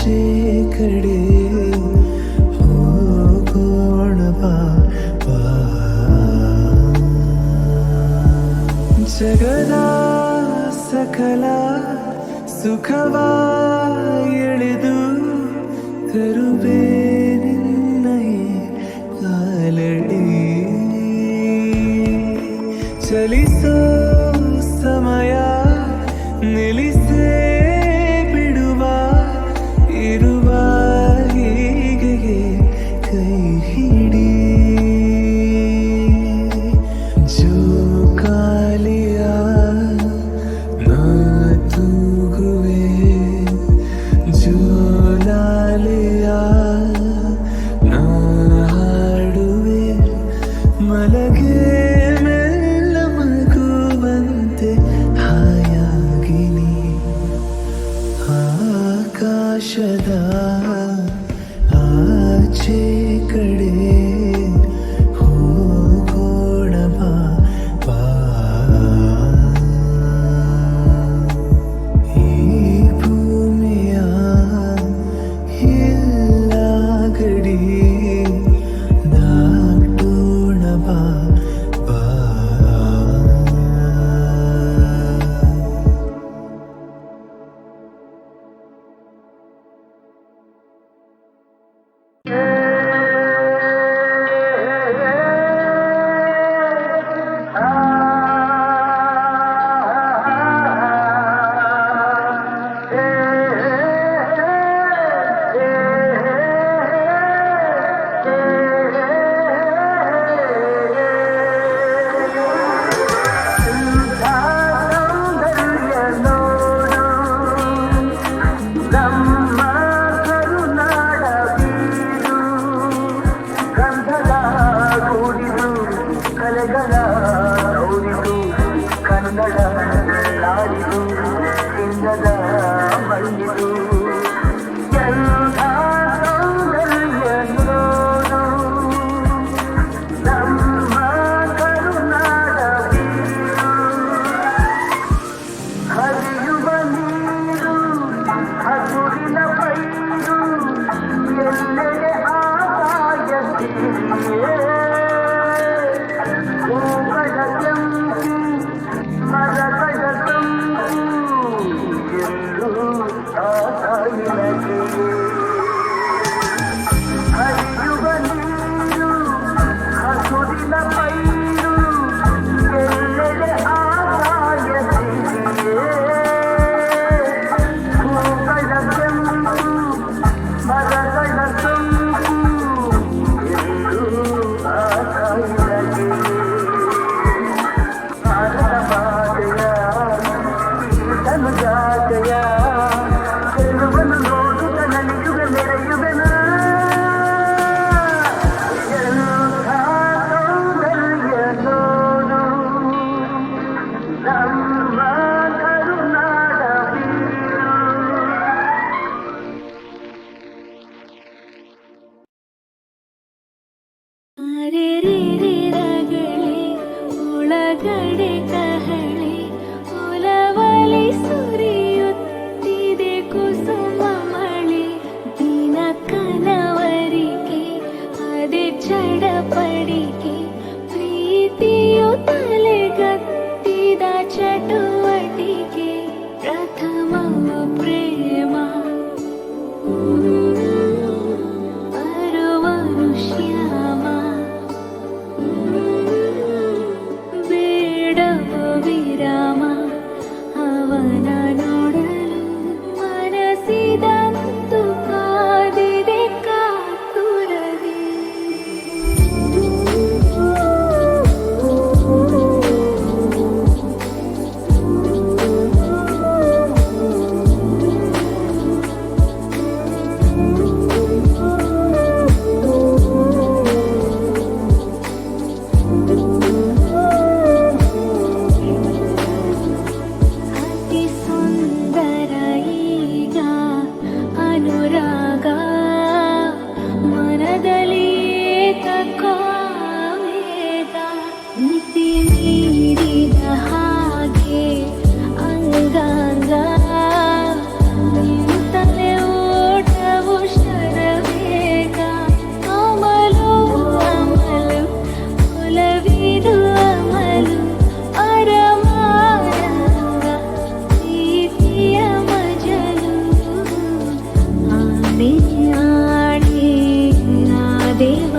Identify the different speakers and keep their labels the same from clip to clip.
Speaker 1: ಆಚೆ ಕಡೆ ಹೋಗೋಣ ಬಾ. ಜಗದ ಸಕಲ ಸುಖವ ಎಳೆದು ತರು Yeah. ಕಿರಿ ദൈവം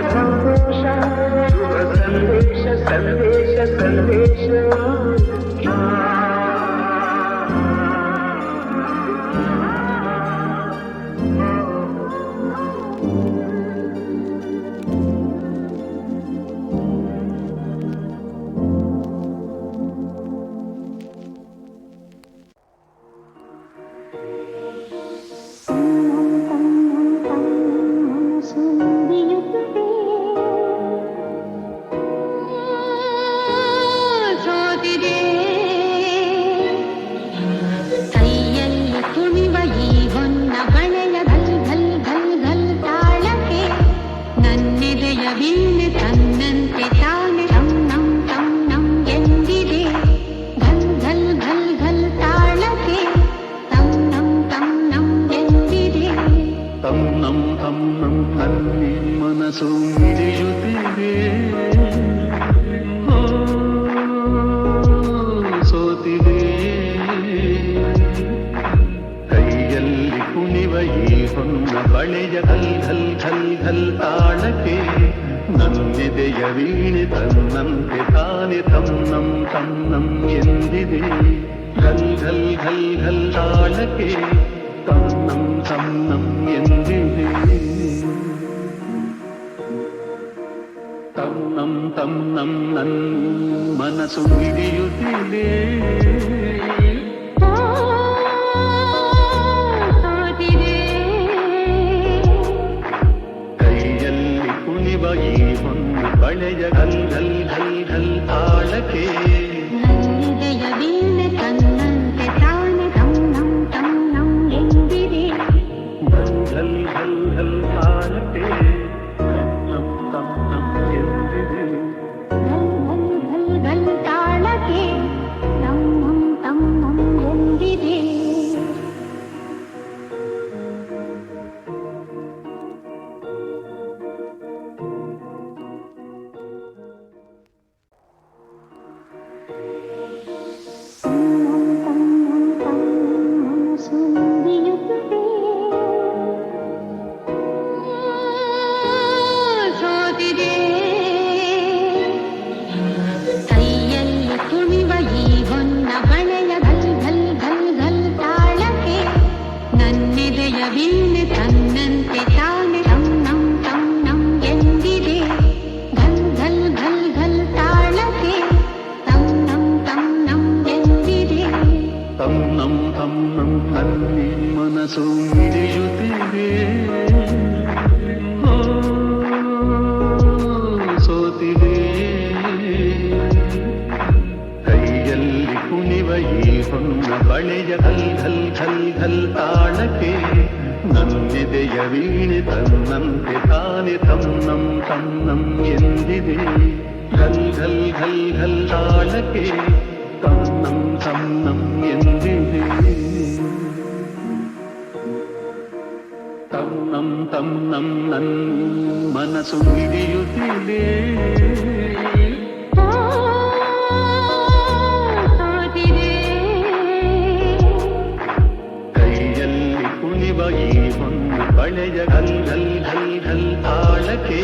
Speaker 1: संदेश संदेश संदेश ಈ
Speaker 2: ಹೊನ್ನ ಬಳೆಯ ಹಲ್ ಹಲ್ ಹಲ್ ಹಲ್ ತಾಳಕ್ಕೆ ನನ್ನೆದೆಯ ವೀಣೆ ತನ್ನಂತೆ ತಾನೆ ತನ್ನಂ ತನ್ನಂ ಎಂದಿದೆ ಹಲ್ ಹಲ್ ಹಲ್ ಹಲ್ ತಾಳಕ್ಕೆ ತನ್ನಂ ತನ್ನಂ ಎಂದಿದೆ
Speaker 3: ತನ್ನಂ ತನ್ನಂ ನನ್ನ ಮನಸ್ಸು ಹಿಡಿಯುತ್ತಿದೆ జగన్ ಮನಸ್ಸು ಮಿಡಿಯುತ್ತಿದೆ ಸೋತಿದೆ. ಕೈಯಲ್ಲಿ ಕುಣಿವ ಈ ಹೊನ್ನ ಬಳೆಯ ಹಲ್ ಹಲ್ ಹಲ್ ಹಲ್ ತಾಳಕ್ಕೆ ನನ್ನಿದೆಯ ವೀಣೆ ತನ್ನಂತೆ ತಾನೆ ತನ್ನಂ ತನ್ನಂ ಎಂದಿದೆ. ಹಲ್ ಹಲ್ ಹಲ್ ಹಲ್ ತಾಳಕ್ಕೆ ತನ್ನ
Speaker 2: ತನ್ನಂ ತನ್ನಂ ನನ್ ಮನಸ್ಸು ಹಿಡಿಯುತ್ತಿದೆ
Speaker 3: ಸೋತಿದೆ
Speaker 2: ಕೈಯಲ್ಲಿ ಕುಣಿವ ಈ ಹೊನ್ನ ಬಳೆಯ ಘಲ್ ಘಲ್ ಘಲ್ ಘಲ್ ತಾಳಕ್ಕೆ